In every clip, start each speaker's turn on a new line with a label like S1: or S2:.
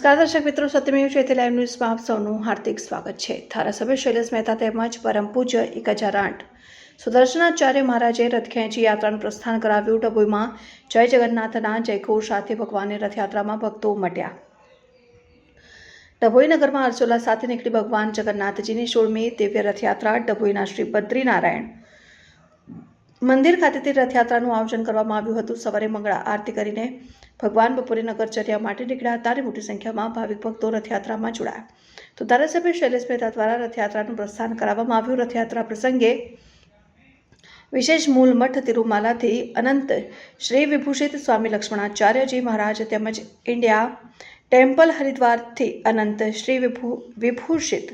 S1: નમસ્કાર દર્શક મિત્રો સત્યમેવ ચેતી લાઈવ ન્યૂઝમાં આપ સૌનું હાર્દિક સ્વાગત છે. ધારાસભ્ય શૈલેષ મહેતા તેમજ પરમ પૂજ્ય એક હજાર આઠ સુદર્શનાચાર્ય મહારાજે રથ ખેંચી યાત્રાનું પ્રસ્થાન કરાવ્યું. ડભોઈમાં જય જગન્નાથના જયઘોષ સાથે ભગવાનની રથયાત્રામાં ભક્તો ઉમટ્યા. ડભોઈ નગરમાં અર્ચોલા સાથે નીકળી ભગવાન જગન્નાથજીની સોળમી દિવ્ય રથયાત્રા ડભોઈના શ્રી બદ્રીનારાયણ. મંદિર ખાતેથી રથયાત્રાનું આયોજન કરવામાં આવ્યું હતું. સવારે મંગળા આરતી કરીને ભગવાન બપોરે નગરચર્યા માટે નીકળ્યા અને મોટી સંખ્યામાં ભાવિક ભક્તો રથયાત્રામાં જોડાયા. તો ધારાસભ્ય શૈલેષ મહેતા દ્વારા રથયાત્રાનું પ્રસ્થાન કરાવવામાં આવ્યું. રથયાત્રા પ્રસંગે વિશેષ મૂળ મઠ તિરુમાલાથી અનંત શ્રી વિભૂષિત સ્વામી લક્ષ્મણાચાર્યજી મહારાજ તેમજ ઇન્ડિયા ટેમ્પલ હરિદ્વારથી અનંત શ્રી વિભૂ વિભૂષિત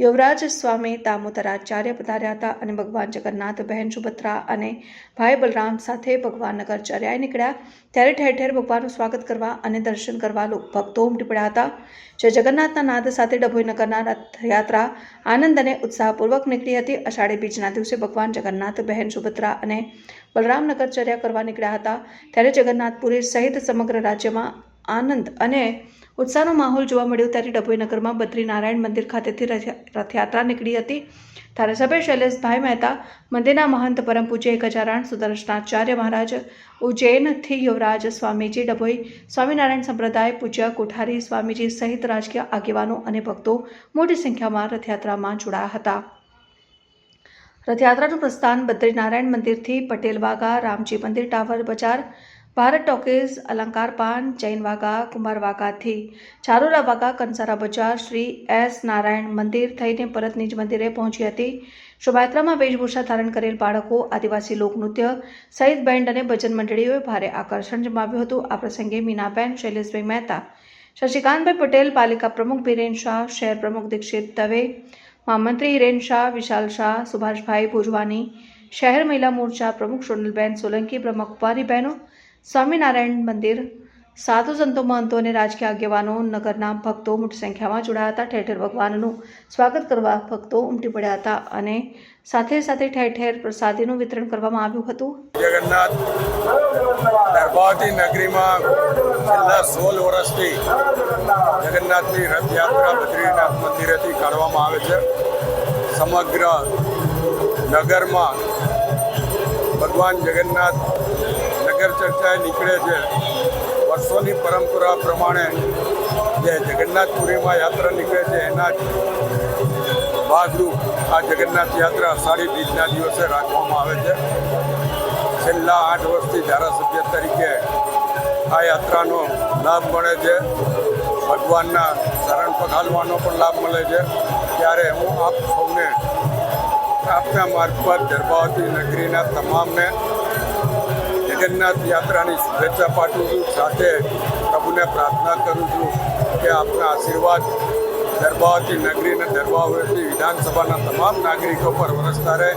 S1: યુવરાજ સ્વામી દામોદરાચાર્ય પધાર્યા હતા અને ભગવાન જગન્નાથ, બહેન સુભદ્રા અને ભાઈ બલરામ સાથે ભગવાન નગરચર્યાએ નીકળ્યા. ત્યારે ઠેર ઠેર ભગવાનનું સ્વાગત કરવા અને દર્શન કરવા ભક્તો ઉમટી પડ્યા હતા. જે જગન્નાથના નાદ સાથે ડભોઈ નગરના રથયાત્રા આનંદ અને ઉત્સાહપૂર્વક નીકળી હતી. અષાઢી બીજના દિવસે ભગવાન જગન્નાથ, બહેન સુભદ્રા અને બલરામ નગરચર્યા કરવા નીકળ્યા હતા. ત્યારે જગન્નાથપુરી સહિત સમગ્ર રાજ્યમાં આનંદ અને ઉત્સાહનો માહોલ જોવા મળ્યો ત્યારે ડભોઈનગરમાં બદ્રીનારાયણ મંદિર ખાતેથી રથ- રથયાત્રા નીકળી હતી. ધારાસભ્ય શૈલેષભાઈ મહેતા મંદિરના મહંત પરમ પૂજ્ય એક હજાર સુદર્શનાચાર્ય મહારાજ ઉજ્જૈનથી યુવરાજ સ્વામીજી ડભોઈ, સ્વામિનારાયણ સંપ્રદાય પૂજ્ય કોઠારી સ્વામીજી સહિત રાજકીય આગેવાનો અને ભક્તો મોટી સંખ્યામાં રથયાત્રામાં જોડાયા હતા. રથયાત્રાનું પ્રસ્થાન બદ્રીનારાયણ મંદિરથી પટેલવાગા, રામજી મંદિર, ટાવર બજાર ભારત ટોકીઝ, અલંકાર પાન, જૈન વાઘા, કુમાર વાઘાથી ચારુલા વાઘા, કંસારા બજાર, શ્રી એસ નારાયણ મંદિર થઈને પરત નિજ મંદિરે પહોંચી હતી. શોભાયાત્રામાં વેશભૂષા ધારણ કરેલ બાળકો, આદિવાસી લોકનૃત્ય સહિત બેન્ડ અને ભજન મંડળીઓએ ભારે આકર્ષણ જમાવ્યું હતું. આ પ્રસંગે મીનાબેન, શૈલેષભાઈ મહેતા, શશિકાંતભાઈ પટેલ, પાલિકા પ્રમુખ બિરેન શાહ, શહેર પ્રમુખ દીક્ષિત દવે, મહામંત્રી હિરેન શાહ, વિશાલ શાહ, સુભાષભાઈ ભુજવાની, શહેર મહિલા મોરચા પ્રમુખ સોનલબેન સોલંકી, બ્રહ્મકુમારી બહેનો સ્વામિનારાયણ મંદિર. સાધુ સંતો, મહંતો અને રાજકીય આગેવાનો નગરના ભક્તો મોટી સંખ્યામાં જોડાયા હતા. ઠેર ઠેર ભગવાનનું સ્વાગત કરવા ભક્તો ઉમટી પડ્યા હતા અને સાથે સાથે ઠેર ઠેર પ્રસાદીનું વિતરણ કરવામાં આવ્યું હતું.
S2: જગન્નાથ દરબારથી નગરીમાં છેલ્લા સોળ વર્ષથી જગન્નાથની રથયાત્રા બદ્રીનાથ મંદિરેથી કાઢવામાં આવે છે. સમગ્ર નગરમાં ભગવાન જગન્નાથ નગર ચર્ચાએ નીકળે છે. વર્ષોની પરંપરા પ્રમાણે જે જગન્નાથપુરીમાં યાત્રા નીકળે છે, એના જ ભાગરૂપ આ જગન્નાથ યાત્રા અષાઢી બીજના દિવસે રાખવામાં આવે છે. છેલ્લા આઠ વર્ષથી ધારાસભ્ય તરીકે આ યાત્રાનો લાભ મળે છે. ભગવાનના શરણ પખાલવાનો પણ લાભ મળે છે. ત્યારે હું આપ સૌને આપના પર ગર્ભાવતી નગરીના તમામને જગન્નાથ યાત્રાની શુભેચ્છા પાઠવું છું. સાથે પ્રભુને પ્રાર્થના કરું છું કે આપના આશીર્વાદ દરબાવતી નગરી અને ગર્ભાવતી વિધાનસભાના તમામ નાગરિકો પર વરસતા રહે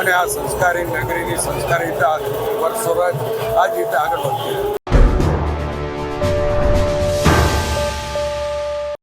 S2: અને આ સંસ્કારી નગરીની સંસ્કારિતા વર્ષોરજ આ જ રીતે આગળ વધતી રહે.